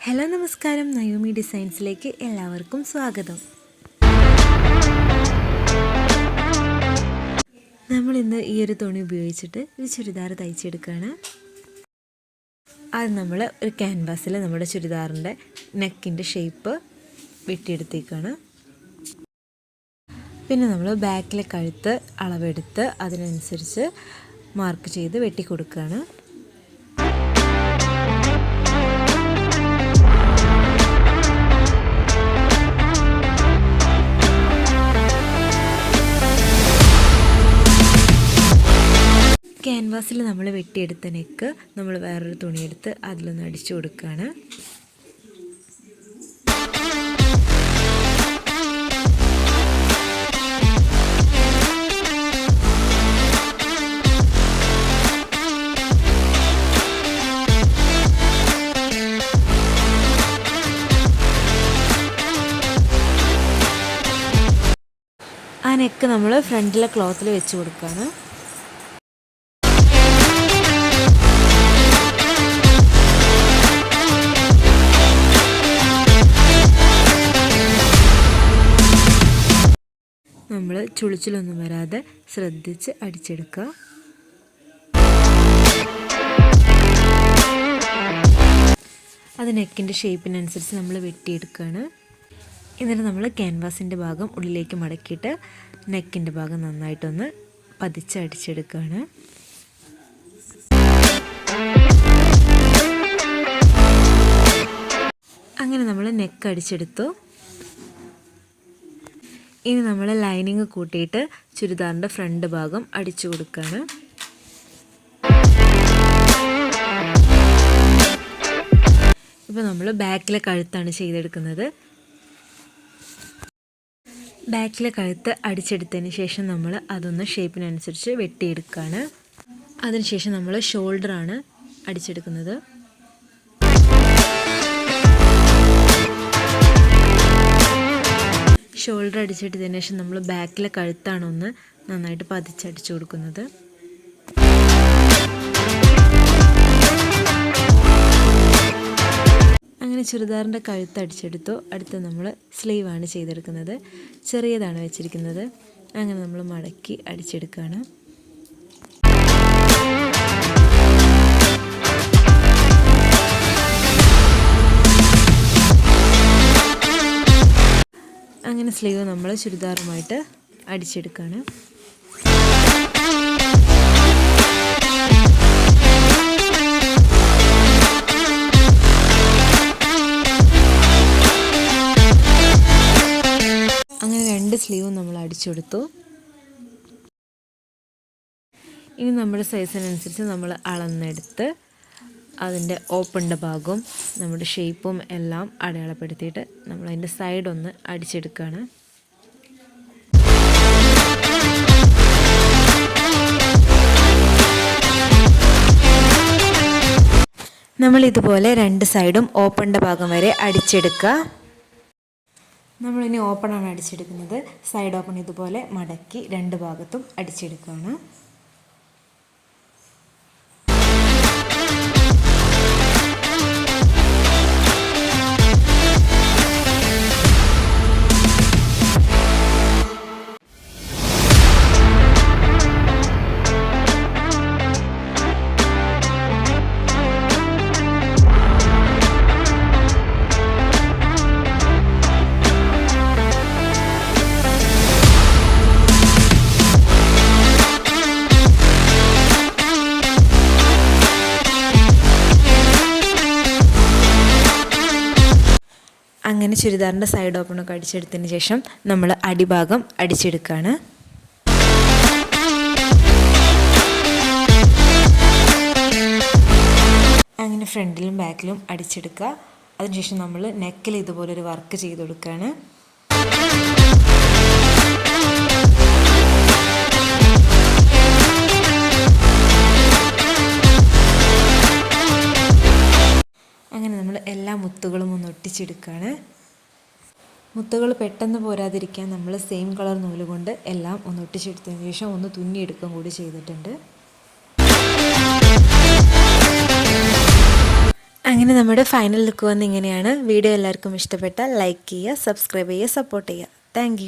Hello നമസ്കാരം. Naomi ഡിസൈൻസിലേക്ക് എല്ലാവർക്കും സ്വാഗതം. നമ്മൾ ഇന്ന് ഈ ഒരു തുണി ഉപയോഗിച്ചിട്ട് ഒരു ചുരിദാർ തയ്ച്ചെടുക്കുകയാണ്. അത് നമ്മൾ ഒരു ക്യാൻവാസിൽ നമ്മുടെ ചുരിദാറിന്റെ നെക്കിന്റെ ഷേപ്പ് വെട്ടിയെടുത്തേക്കാണ്. പിന്നെ നമ്മൾ ബാക്കിലെ കഴുത്ത് അളവെടുത്ത് അതിനനുസരിച്ച് മാർക്ക് ചെയ്ത് വെട്ടി കൊടുക്കുകയാണ് ക്യാൻവാസിൽ നമ്മൾ വെട്ടിയെടുത്ത നെക്ക് നമ്മൾ വേറൊരു തുണിയെടുത്ത് അതിലൊന്ന് അടിച്ചു കൊടുക്കുകയാണ്. ആ നെക്ക് നമ്മൾ ഫ്രണ്ടിലെ ക്ലോത്തിൽ വെച്ച് കൊടുക്കുകയാണ്. നമ്മൾ ചുളിച്ചിലൊന്നും വരാതെ ശ്രദ്ധിച്ച് അടിച്ചെടുക്കുക. അത് നെക്കിന്റെ ഷേപ്പിനനുസരിച്ച് നമ്മൾ വെട്ടിയെടുക്കുകയാണ്. എന്നിട്ട് നമ്മൾ ക്യാൻവാസിന്റെ ഭാഗം ഉള്ളിലേക്ക് മടക്കിയിട്ട് നെക്കിന്റെ ഭാഗം നന്നായിട്ടൊന്ന് പതിച്ച് അടിച്ചെടുക്കുകയാണ്. അങ്ങനെ നമ്മൾ നെക്ക് അടിച്ചെടുത്തു. ഇനി നമ്മൾ ലൈനിങ് കൂട്ടിയിട്ട് ചുരിദാറിന്റെ ഫ്രണ്ട് ഭാഗം അടിച്ചു കൊടുക്കുകയാണ് ഇപ്പോൾ നമ്മൾ ബാക്കിലെ കഴുത്താണ് ചെയ്തെടുക്കുന്നത്. ബാക്കിലെ കഴുത്ത് അടിച്ചെടുത്തതിന് ശേഷം നമ്മൾ അതൊന്ന് ഷേപ്പിനനുസരിച്ച് വെട്ടിയെടുക്കുകയാണ് അതിനുശേഷം നമ്മൾ ഷോൾഡറാണ് അടിച്ചെടുക്കുന്നത്. ഷോൾഡർ അടിച്ചിട്ടതിന് ശേഷം നമ്മൾ ബാക്കിലെ കഴുത്താണ് ഒന്ന് നന്നായിട്ട് പതിച്ചടിച്ചു കൊടുക്കുന്നത്. അങ്ങനെ ചുരിദാറിന്റെ കഴുത്ത് അടിച്ചെടുത്തു. അടുത്ത് നമ്മൾ സ്ലീവാണ് ചെയ്തെടുക്കുന്നത്. ചെറിയതാണ് വെച്ചിരിക്കുന്നത്. അങ്ങനെ നമ്മൾ മടക്കി അടിച്ചെടുക്കുകയാണ്. അങ്ങനെ സ്ലീവ് നമ്മൾ ചുരിദാറുമായിട്ട് അടിച്ചെടുക്കുകയാണ് അങ്ങനെ രണ്ട് സ്ലീവും നമ്മൾ അടിച്ചെടുത്തു. ഇനി നമ്മുടെ സൈസിനനുസരിച്ച് നമ്മൾ അളന്നെടുത്ത് അതിന്റെ ഓപ്പണിന്റെ ഭാഗവും നമ്മുടെ ഷേപ്പും എല്ലാം അടയാളപ്പെടുത്തിയിട്ട് നമ്മൾ അതിന്റെ ഒന്ന് അടിച്ചെടുക്കുകയാണ് നമ്മൾ ഇതുപോലെ രണ്ട് സൈഡും ഓപ്പണിന്റെ ഭാഗം വരെ അടിച്ചെടുക്കുക നമ്മളിനി ഓപ്പണാണ് അടിച്ചെടുക്കുന്നത്. സൈഡ് ഓപ്പൺ ഇതുപോലെ മടക്കി രണ്ട് ഭാഗത്തും അടിച്ചെടുക്കുകയാണ് അങ്ങനെ ചുരിദാറിന്റെ സൈഡ് ഓപ്പണൊക്കെ അടിച്ചെടുത്തതിന് ശേഷം നമ്മൾ അടിഭാഗം അടിച്ചെടുക്കുകയാണ് അങ്ങനെ ഫ്രണ്ടിലും ബാക്കിലും അടിച്ചെടുക്കുക. അതിനുശേഷം നമ്മൾ നെക്കിൽ ഇതുപോലൊരു വർക്ക് ചെയ്ത് കൊടുക്കുകയാണ്. എല്ലാ മുത്തുകളും ഒന്ന് ഒട്ടിച്ചെടുക്കുകയാണ് മുത്തുകൾ പെട്ടെന്ന് പോരാതിരിക്കാൻ നമ്മൾ സെയിം കളർ നൂൽ കൊണ്ട് എല്ലാം ഒന്ന് ഒട്ടിച്ചെടുത്തതിന് ശേഷം ഒന്ന് തുന്നിയെടുക്കുകയും കൂടി ചെയ്തിട്ടുണ്ട്. അങ്ങനെ നമ്മുടെ ഫൈനൽ ലുക്ക് വന്ന് ഇങ്ങനെയാണ്. വീഡിയോ എല്ലാവർക്കും ഇഷ്ടപ്പെട്ടാൽ ലൈക്ക് ചെയ്യുക സബ്സ്ക്രൈബ് ചെയ്യുക സപ്പോർട്ട് ചെയ്യുക. താങ്ക്